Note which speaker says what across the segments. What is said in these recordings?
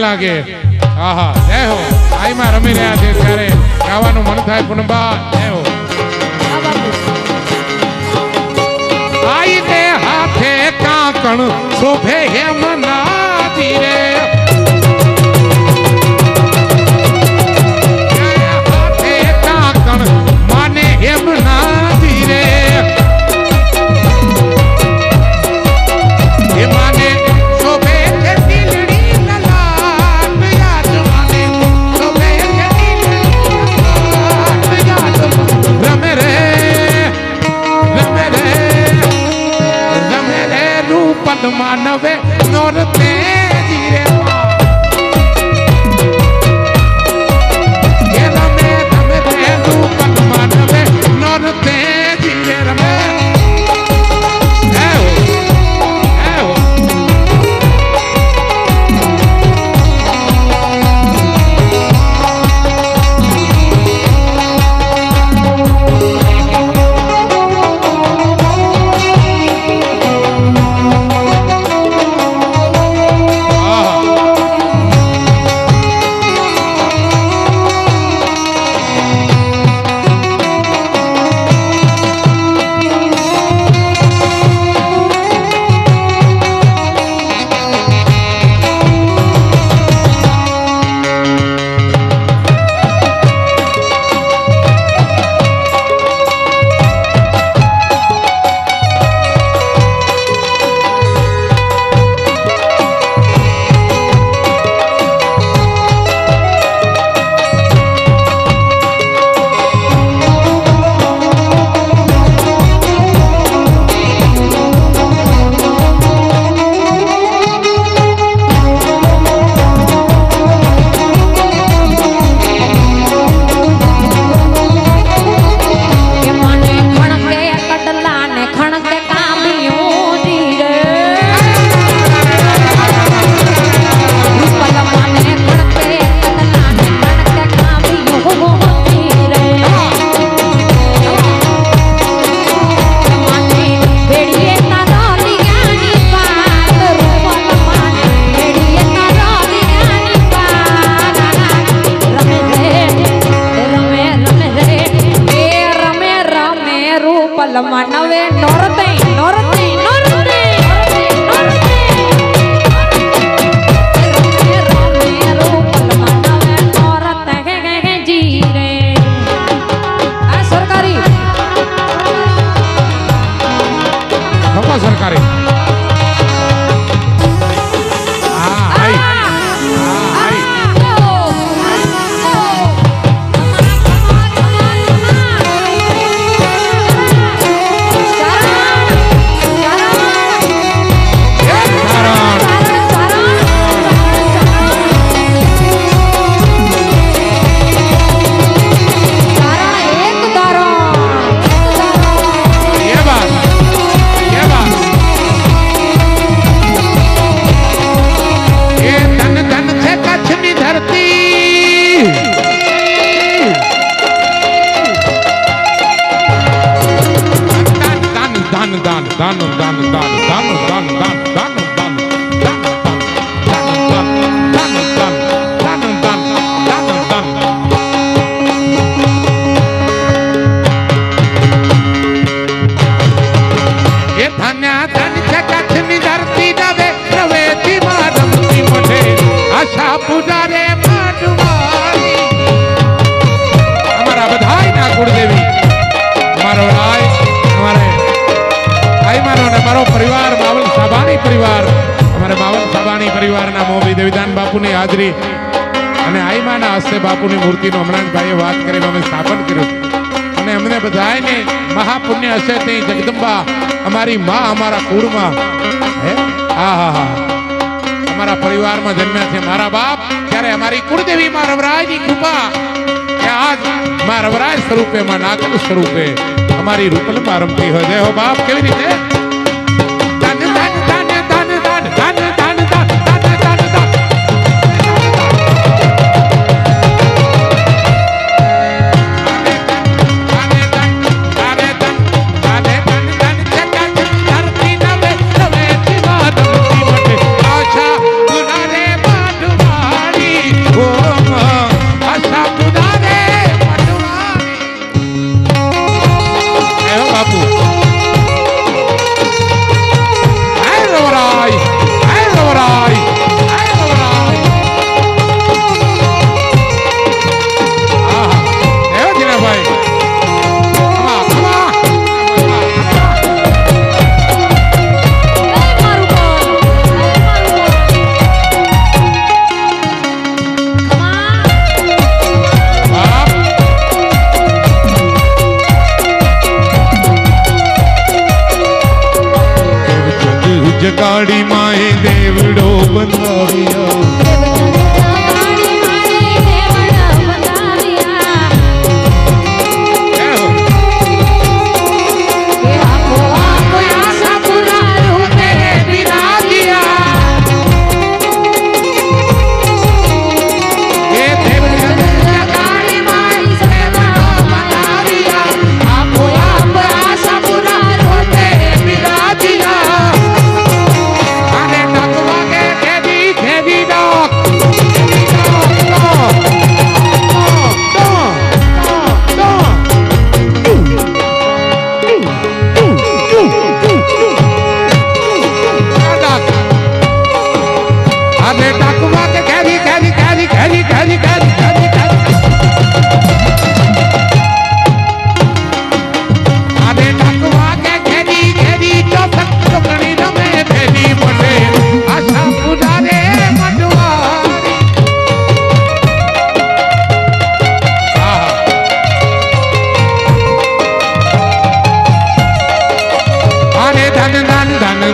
Speaker 1: લાગે.
Speaker 2: આહા, જય હો. આઈમાં રમી રહ્યા છે ત્યારે ગાવાનું મન થાય પુનબા જય હો. આઈ ને હાથે કાંકણ શોભે હે
Speaker 1: મનાજી રે.
Speaker 2: la
Speaker 1: mano.
Speaker 2: પરિવાર, અમારા બાવન સભાની પરિવારના મોભી દેવીદાન બાપુની હાજરી અને આઈમાના હસ્તે બાપુની મૂર્તિનો હમણાં ભાઈએ વાત કરી, અમે સ્થાપન કર્યું. અને અમને બધાને મહાપુણ્ય હશે તે જગદંબા, અમારી માં અમારા કુળમાં. હે? હા હા હા અમારા પરિવારમાં જન્મ્યા છે મારા બાપ, ત્યારે અમારી કુળદેવી માં રવરાજની કૃપા કે આજમાં રવરાજ સ્વરૂપે, માં નાગલ સ્વરૂપે અમારી રૂપલમાં રમતી હોય જય હો બાપ, કેવી રીતે?
Speaker 3: દેવડો
Speaker 1: બનાવ્યા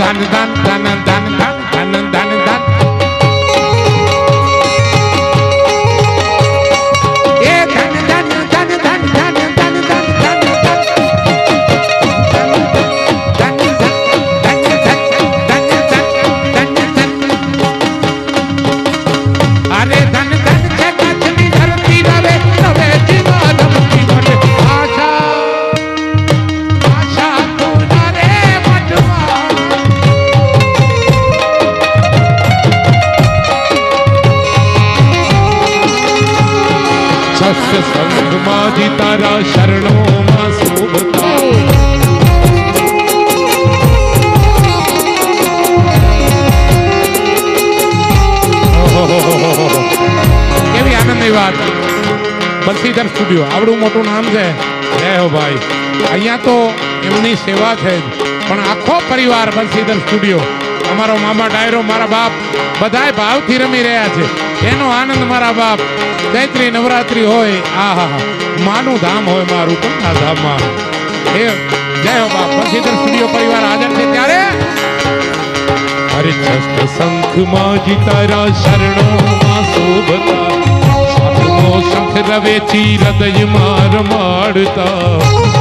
Speaker 2: ધન ધન ધન ધન બસીધર સ્ટુડિયો આવડું મોટું નામ છે. જય હો ભાઈ. અહીંયા તો એમની સેવા છે પણ આખો પરિવાર બંસીધર સ્ટુડિયો. અમારો મામા ડાયરો, મારા બાપ, બધાય ભાવથી રમી રહ્યા છે. એનો આનંદ મારા બાપ. ચૈત્રી નવરાત્રી હોય આ હા હા માનું ધામ હોય મારું પણ ધામમાં. એ જય હો બાપ. બંસીધર સ્ટુડિયો પરિવાર હાજર છે ત્યારે?
Speaker 3: હરિચસ્ત શંખમાંથી તારા શરણોમાં શોભતા શંખ રવેચી હૃદયમાં રમાડતા.